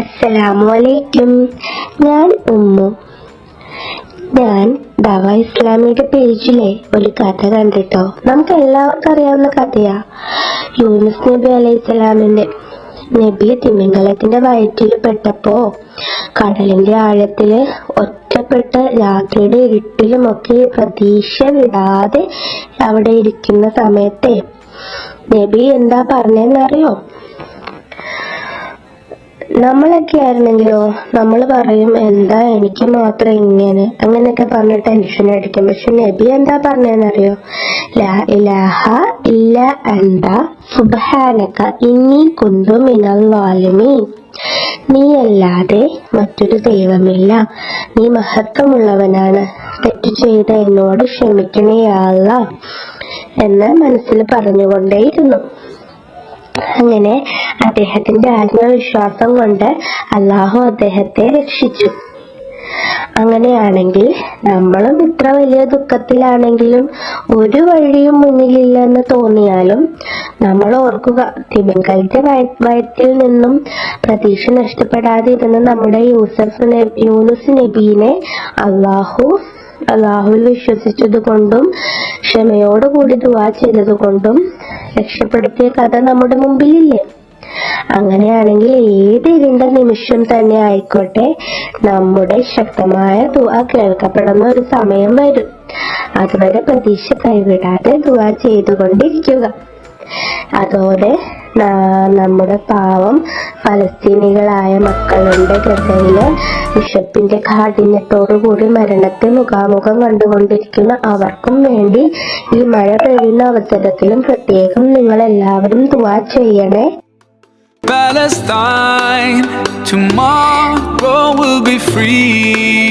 അസ്സലാമലൈക്കും ഞാൻ ഉമ്മു. ഞാൻ ദവ ഇസ്ലാമിയുടെ പേജിലെ ഒരു കഥ കണ്ടിട്ടോ? നമുക്ക് എല്ലാവർക്കും അറിയാവുന്ന കഥയാ. യൂനുസ് നബി അലൈഹി സ്വലാമിന്റെ നബി തിമിംഗലത്തിന്റെ വയറ്റിൽ പെട്ടപ്പോ കടലിന്റെ ആഴത്തിൽ ഒറ്റപ്പെട്ട രാത്രിയുടെ ഇരുട്ടിലുമൊക്കെ പ്രതീക്ഷ വിടാതെ അവിടെ ഇരിക്കുന്ന സമയത്തെ നബി എന്താ പറഞ്ഞെന്നറിയോ? നമ്മളൊക്കെ ആയിരുന്നെങ്കിലോ? നമ്മൾ പറയും എന്താ എനിക്ക് മാത്രം ഇങ്ങനെ? അങ്ങനെയൊക്കെ പറഞ്ഞ് ടെൻഷൻ അടിക്കും. പക്ഷെ നബി എന്താ പറഞ്ഞതെന്നറിയോ? ലാ ഇലാഹ ഇല്ല എന്താ സുബ്ഹാനക ഇന്നി കുന്തു മിനൽ വാലിമീൻ. നീയല്ലാതെ മറ്റൊരു ദൈവമില്ല. നീ മഹത്വമുള്ളവനാണ്. തെറ്റു ചെയ്ത എന്നോട് ക്ഷമിക്കണേയാള എന്ന് മനസ്സിൽ പറഞ്ഞുകൊണ്ടേയിരുന്നു. അങ്ങനെ അദ്ദേഹത്തിന്റെ ആത്മവിശ്വാസം കൊണ്ട് അള്ളാഹു അദ്ദേഹത്തെ രക്ഷിച്ചു. അങ്ങനെയാണെങ്കിൽ നമ്മളും ഇത്ര വലിയ ദുഃഖത്തിലാണെങ്കിലും ഒരു വഴിയും മുന്നിലില്ലെന്ന് തോന്നിയാലും നമ്മൾ ഓർക്കുക തിമിങ്കലത്തെ വയ- വയറ്റിൽ നിന്നും പ്രതീക്ഷ നഷ്ടപ്പെടാതെ ഇരുന്ന നമ്മുടെ യൂസഫ് യൂനുസ് നബീനെ അള്ളാഹു അള്ളാഹുവിൽ വിശ്വസിച്ചതുകൊണ്ടും ക്ഷമയോടുകൂടി ദുവാ ചെയ്തതുകൊണ്ടും രക്ഷപ്പെടുത്തിയ കഥ നമ്മുടെ മുമ്പിലില്ലേ? അങ്ങനെയാണെങ്കിൽ ഏത് ഇരുണ്ട നിമിഷം തന്നെ ആയിക്കോട്ടെ നമ്മുടെ ശക്തമായ ദുവ കേൾക്കപ്പെടുന്ന ഒരു സമയം വരും. അതുവരെ പ്രതീക്ഷ കൈവിടാതെ ദുവ ചെയ്തുകൊണ്ടിരിക്കുക. അതോടെ നമ്മുടെ പാവം ഫലസ്തീനികളായ മക്കളുടെ ഗസയിലെ ബിഷപ്പിന്റെ കാഠിന്യത്തോടുകൂടി മരണത്തെ മുഖാമുഖം കണ്ടുകൊണ്ടിരിക്കുന്ന അവർക്കും വേണ്ടി ഈ മഴ പെയ്യുന്ന അവസരത്തിലും പ്രത്യേകം നിങ്ങൾ എല്ലാവരും ദുവാ ചെയ്യണേ. Palestine, tomorrow will be free.